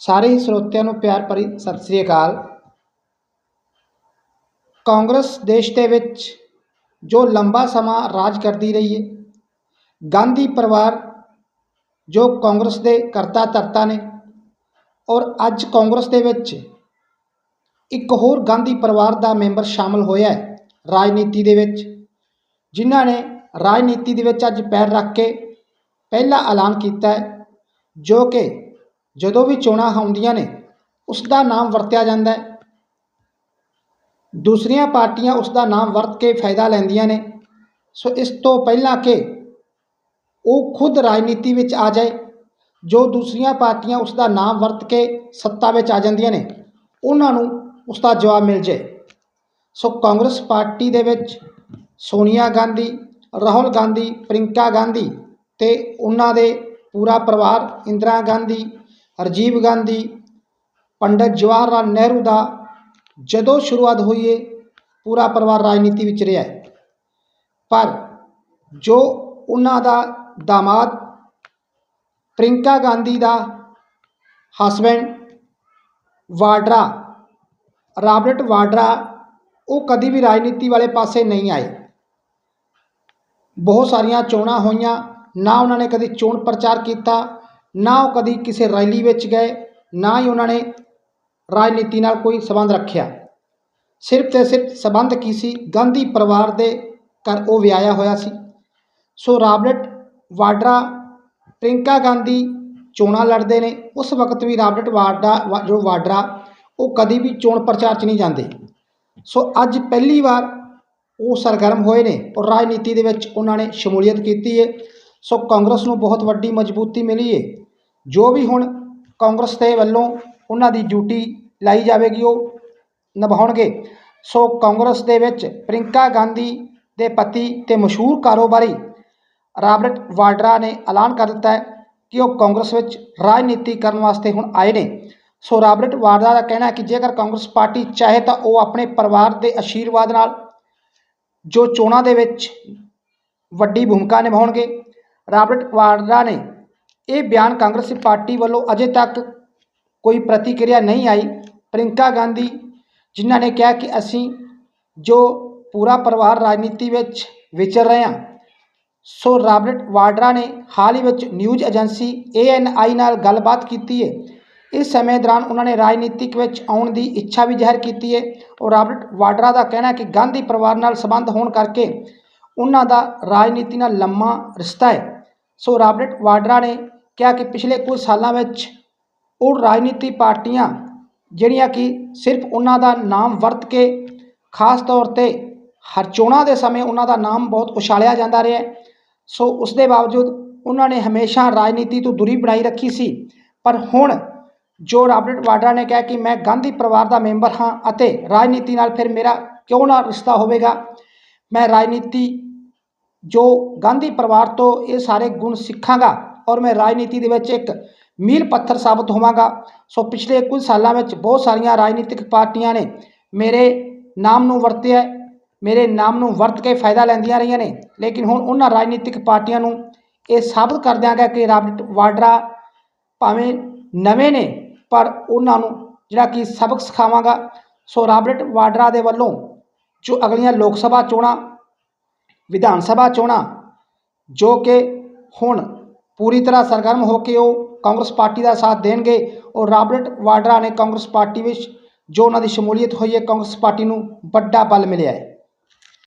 ਸਾਰੇ ਹੀ ਸਰੋਤਿਆਂ ਨੂੰ ਪਿਆਰ ਭਰੀ ਸਤਿ ਸ੍ਰੀ ਅਕਾਲ। ਕਾਂਗਰਸ ਦੇਸ਼ ਦੇ ਵਿੱਚ ਜੋ ਲੰਬਾ ਸਮਾਂ ਰਾਜ ਕਰਦੀ ਰਹੀ ਹੈ, ਗਾਂਧੀ ਪਰਿਵਾਰ ਜੋ ਕਾਂਗਰਸ ਦੇ ਕਰਤਾ ਧਰਤਾ ਨੇ ਔਰ ਅੱਜ ਕਾਂਗਰਸ ਦੇ ਵਿੱਚ ਇੱਕ ਹੋਰ ਗਾਂਧੀ ਪਰਿਵਾਰ ਦਾ ਮੈਂਬਰ ਸ਼ਾਮਲ ਹੋਇਆ ਹੈ ਰਾਜਨੀਤੀ ਦੇ ਵਿੱਚ, ਜਿਨ੍ਹਾਂ ਨੇ ਰਾਜਨੀਤੀ ਦੇ ਵਿੱਚ ਅੱਜ ਪੈਰ ਰੱਖ ਕੇ ਪਹਿਲਾ ਐਲਾਨ ਕੀਤਾ ਜੋ ਕਿ ਜਦੋਂ ਵੀ ਚੋਣਾਂ ਆਉਂਦੀਆਂ ਨੇ ਉਸ ਦਾ ਨਾਮ ਵਰਤਿਆ ਜਾਂਦਾ ਹੈ। ਦੂਸਰੀਆਂ ਪਾਰਟੀਆਂ ਉਸ ਦਾ ਨਾਮ ਵਰਤ ਕੇ ਫਾਇਦਾ ਲੈਂਦੀਆਂ ਨੇ। ਸੋ ਇਸ ਤੋਂ ਪਹਿਲਾਂ ਕਿ ਉਹ ਖੁਦ ਰਾਜਨੀਤੀ ਵਿੱਚ ਆ ਜਾਏ, ਜੋ ਦੂਸਰੀਆਂ ਪਾਰਟੀਆਂ ਉਸ ਦਾ ਨਾਮ ਵਰਤ ਕੇ ਸੱਤਾ ਵਿੱਚ ਆ ਜਾਂਦੀਆਂ ਨੇ, ਉਹਨਾਂ ਨੂੰ ਉਸ ਦਾ ਜਵਾਬ ਮਿਲ ਜਾਏ। ਸੋ ਕਾਂਗਰਸ ਪਾਰਟੀ ਦੇ ਵਿੱਚ ਸੋਨੀਆ ਗਾਂਧੀ, ਰਾਹੁਲ ਗਾਂਧੀ ਪ੍ਰਿੰਕਾ ਗਾਂਧੀ ਤੇ ਉਹਨਾਂ ਦੇ ਪੂਰਾ ਪਰਿਵਾਰ ਇੰਦਰਾ ਗਾਂਧੀ ਰਾਜੀਵ ਗਾਂਧੀ, ਪੰਡਿਤ ਜਵਾਹਰ ਲਾਲ ਨਹਿਰੂ ਦਾ ਜਦੋਂ ਸ਼ੁਰੂਆਤ ਹੋਈ ਹੈ ਪੂਰਾ ਪਰਿਵਾਰ ਰਾਜਨੀਤੀ ਵਿੱਚ ਰਿਹਾ ਹੈ ਪਰ ਜੋ ਉਹਨਾਂ ਦਾ ਦਾਮਾਦ ਪ੍ਰਿੰਕਾ ਗਾਂਧੀ ਦਾ ਹਸਬੈਂਡ ਵਾਡਰਾ, ਰਾਬਰਟ ਵਾਡਰਾ, ਉਹ ਕਦੀ ਵੀ ਰਾਜਨੀਤੀ ਵਾਲੇ ਪਾਸੇ ਨਹੀਂ ਆਏ। ਬਹੁਤ ਸਾਰੀਆਂ ਚੋਣਾਂ ਹੋਈਆਂ, ਨਾ ਉਹਨਾਂ ਨੇ ਕਦੀ ਚੋਣ ਪ੍ਰਚਾਰ ਕੀਤਾ ਨਾ ਉਹ ਕਦੀ ਕਿਸੇ ਰੈਲੀ ਵਿੱਚ ਗਏ, ਨਾ ਹੀ ਉਹਨਾਂ ਨੇ ਰਾਜਨੀਤੀ ਨਾਲ ਕੋਈ ਸਬੰਧ ਰੱਖਿਆ। ਸਿਰਫ ਤੇ ਸਿਰਫ ਸਬੰਧ ਕੀ ਸੀ? ਗਾਂਧੀ ਪਰਿਵਾਰ ਦੇ ਘਰ ਉਹ ਵਿਆਹਿਆ ਹੋਇਆ ਸੀ। ਸੋ ਰਾਬਰਟ ਵਾਡਰਾ ਪ੍ਰਿੰਕਾ ਗਾਂਧੀ ਚੋਣਾਂ ਲੜਦੇ ਨੇ। ਉਸ ਵਕਤ ਵੀ ਰਾਬਰਟ ਵਾਡਰਾ ਵਾ- ਜੋ ਵਾਡਰਾ, ਉਹ ਕਦੀ ਵੀ ਚੋਣ ਪ੍ਰਚਾਰ 'ਚ ਨਹੀਂ ਜਾਂਦੇ। ਸੋ ਅੱਜ ਪਹਿਲੀ ਵਾਰ ਉਹ ਸਰਗਰਮ ਹੋਏ ਨੇ ਔਰ ਰਾਜਨੀਤੀ ਦੇ ਵਿੱਚ ਉਹਨਾਂ ਨੇ ਸ਼ਮੂਲੀਅਤ ਕੀਤੀ ਹੈ ਸੋ ਕਾਂਗਰਸ ਨੂੰ ਬਹੁਤ ਵੱਡੀ ਮਜ਼ਬੂਤੀ ਮਿਲੀ ਹੈ ਜੋ ਵੀ ਹੁਣ ਕਾਂਗਰਸ ਦੇ ਵੱਲੋਂ ਉਹਨਾਂ ਦੀ ਡਿਊਟੀ ਲਾਈ ਜਾਵੇਗੀ, ਉਹ ਨਿਭਾਉਣਗੇ। ਸੋ ਕਾਂਗਰਸ ਦੇ ਵਿੱਚ ਪ੍ਰਿੰਕਾ ਗਾਂਧੀ ਦੇ ਪਤੀ ਤੇ ਮਸ਼ਹੂਰ ਕਾਰੋਬਾਰੀ ਰਾਬਰਟ ਵਾਡਰਾ ਨੇ ਐਲਾਨ ਕਰ ਦਿੱਤਾ ਹੈ ਕਿ ਉਹ ਕਾਂਗਰਸ ਵਿੱਚ ਰਾਜਨੀਤੀ ਕਰਨ ਵਾਸਤੇ ਹੁਣ ਆਏ ਨੇ। ਸੋ ਰਾਬਰਟ ਵਾਡਰਾ ਦਾ ਕਹਿਣਾ ਹੈ ਕਿ ਜੇਕਰ ਕਾਂਗਰਸ ਪਾਰਟੀ ਚਾਹੇ ਤਾਂ ਉਹ ਆਪਣੇ ਪਰਿਵਾਰ ਦੇ ਆਸ਼ੀਰਵਾਦ ਨਾਲ ਜੋ ਚੋਣਾਂ ਦੇ ਵਿੱਚ ਵੱਡੀ ਭੂਮਿਕਾ ਨਿਭਾਉਣਗੇ। ਰਾਬਰਟ ਵਾਡਰਾ ਨੇ ਇਹ ਬਿਆਨ ਕਾਂਗਰਸੀ ਪਾਰਟੀ ਵੱਲੋਂ ਅਜੇ ਤੱਕ ਕੋਈ ਪ੍ਰਤੀਕਿਰਿਆ ਨਹੀਂ ਆਈ। ਪ੍ਰਿੰਕਾ ਗਾਂਧੀ ਜਿਨ੍ਹਾਂ ਨੇ ਕਿਹਾ ਕਿ ਅਸੀਂ ਜੋ ਪੂਰਾ ਪਰਿਵਾਰ ਰਾਜਨੀਤੀ ਵਿੱਚ ਵਿਚਰ ਰਹੇ ਹਾਂ, ਸੋ ਰਾਬਰਟ ਵਾਡਰਾ ਨੇ ਹਾਲ ਹੀ ਵਿੱਚ ਨਿਊਜ਼ ਏਜੰਸੀ ਏਐਨਆਈ ਨਾਲ ਗੱਲਬਾਤ ਕੀਤੀ ਹੈ। ਇਸ ਸਮੇਂ ਦੌਰਾਨ ਉਹਨਾਂ ਨੇ ਰਾਜਨੀਤਿਕ ਵਿੱਚ ਆਉਣ ਦੀ ਇੱਛਾ ਵੀ ਜ਼ਾਹਿਰ ਕੀਤੀ ਹੈ। ਔਰ ਰਾਬਰਟ ਵਾਡਰਾ ਦਾ ਕਹਿਣਾ ਹੈ ਕਿ ਗਾਂਧੀ ਪਰਿਵਾਰ ਨਾਲ ਸੰਬੰਧ ਹੋਣ ਕਰਕੇ ਉਹਨਾਂ ਦਾ ਰਾਜਨੀਤੀ ਨਾਲ ਲੰਮਾ ਰਿਸ਼ਤਾ ਹੈ। ਸੋ ਰਾਬਰਟ ਵਾਡਰਾ ਨੇ ਕਿਹਾ ਕਿ ਪਿਛਲੇ ਕੁਝ ਸਾਲਾਂ ਵਿੱਚ ਉਹ ਰਾਜਨੀਤੀ ਪਾਰਟੀਆਂ ਜਿਹੜੀਆਂ ਕਿ ਸਿਰਫ ਉਹਨਾਂ ਦਾ ਨਾਮ ਵਰਤ ਕੇ ਖਾਸ ਤੌਰ ਤੇ ਹਰ ਚੋਣਾਂ ਦੇ ਸਮੇਂ ਉਹਨਾਂ ਦਾ ਨਾਮ ਬਹੁਤ ਉਛਾਲਿਆ ਜਾਂਦਾ ਰਿਹਾ ਸੋ ਉਸ ਦੇ ਬਾਵਜੂਦ ਉਹਨਾਂ ਨੇ ਹਮੇਸ਼ਾ ਰਾਜਨੀਤੀ ਤੋਂ ਦੂਰੀ ਬਣਾਈ ਰੱਖੀ ਸੀ। ਪਰ ਹੁਣ ਜੋ ਰਾਬਰਟ ਵਾਡਰਾ ਨੇ ਕਿਹਾ ਕਿ ਮੈਂ ਗਾਂਧੀ ਪਰਿਵਾਰ ਦਾ ਮੈਂਬਰ ਹਾਂ ਅਤੇ ਰਾਜਨੀਤੀ ਨਾਲ ਫਿਰ ਮੇਰਾ ਕਿਉਂ ਨਾ ਰਿਸ਼ਤਾ ਹੋਵੇਗਾ? ਮੈਂ ਰਾਜਨੀਤੀ ਜੋ ਗਾਂਧੀ ਪਰਿਵਾਰ ਤੋਂ ਇਹ ਸਾਰੇ ਗੁਣ ਸਿੱਖਾਂਗਾ ਔਰ ਮੈਂ ਰਾਜਨੀਤੀ ਦੇ ਵਿੱਚ ਇੱਕ ਮੀਲ ਪੱਥਰ ਸਾਬਤ ਹੋਵਾਂਗਾ, ਸੋ ਪਿਛਲੇ ਕੁਝ ਸਾਲਾਂ ਵਿੱਚ ਬਹੁਤ ਸਾਰੀਆਂ ਰਾਜਨੀਤਿਕ ਪਾਰਟੀਆਂ ਨੇ ਮੇਰੇ ਨਾਮ ਨੂੰ ਵਰਤਿਆ, ਮੇਰੇ ਨਾਮ ਨੂੰ ਵਰਤ ਕੇ ਫਾਇਦਾ ਲੈਂਦੀਆਂ ਰਹੀਆਂ ਨੇ, ਲੇਕਿਨ ਹੁਣ ਉਹਨਾਂ ਰਾਜਨੀਤਿਕ ਪਾਰਟੀਆਂ ਨੂੰ ਇਹ ਸਾਬਤ ਕਰ ਦਿਆਂਗਾ ਕਿ ਰਾਬਰਟ ਵਾਡਰਾ ਭਾਵੇਂ ਨਵੇਂ ਨੇ, ਪਰ ਉਹਨਾਂ ਨੂੰ ਜਿਹੜਾ ਕਿ ਸਬਕ ਸਿਖਾਵਾਂਗਾ, ਸੋ ਰਾਬਰਟ ਵਾਡਰਾ ਦੇ ਵੱਲੋਂ ਜੋ ਅਗਲੀਆਂ ਲੋਕ ਸਭਾ ਚੋਣਾਂ ਵਿਧਾਨ ਸਭਾ ਚੋਣਾਂ, ਜੋ ਕਿ ਹੁਣ ਪੂਰੀ ਤਰ੍ਹਾਂ ਸਰਗਰਮ ਹੋ ਕੇ ਉਹ ਕਾਂਗਰਸ ਪਾਰਟੀ ਦਾ ਸਾਥ ਦੇਣਗੇ ਔਰ ਰਾਬਰਟ ਵਾਡਰਾ ਨੇ ਕਾਂਗਰਸ ਪਾਰਟੀ ਵਿੱਚ ਜੋ ਉਹਨਾਂ ਦੀ ਸ਼ਮੂਲੀਅਤ ਹੋਈ ਹੈ, ਕਾਂਗਰਸ ਪਾਰਟੀ ਨੂੰ ਵੱਡਾ ਬਲ ਮਿਲਿਆ ਹੈ।